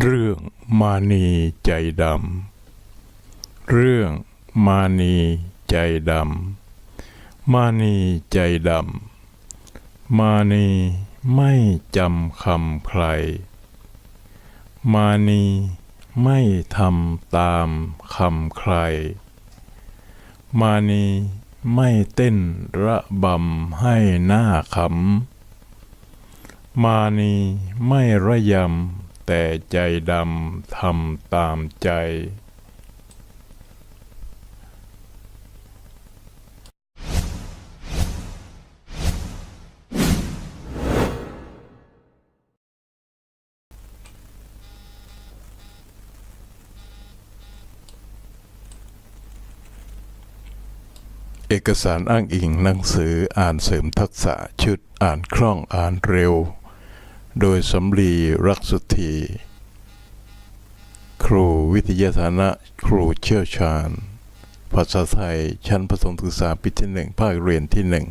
เรื่องมานีใจดำ เรื่องมานีใจดำ มานีใจดำ มานีไม่จำคำใคร มานีไม่ทำตามคำใคร มานีไม่เต้นระบำให้หน้าขำ มานีไม่ระยำ แต่ใจดำทำตามใจเอกสารอ้างอิงหนังสืออ่านเสริมทักษะชุดอ่านคล่องอ่านเร็ว โดยสำลีรักสุธีครูวิทยาฐานะครูเชี่ยวชาญ ภาษาไทยชั้นประถมศึกษาปีที่หนึ่งภาคเรียนที่หนึ่ง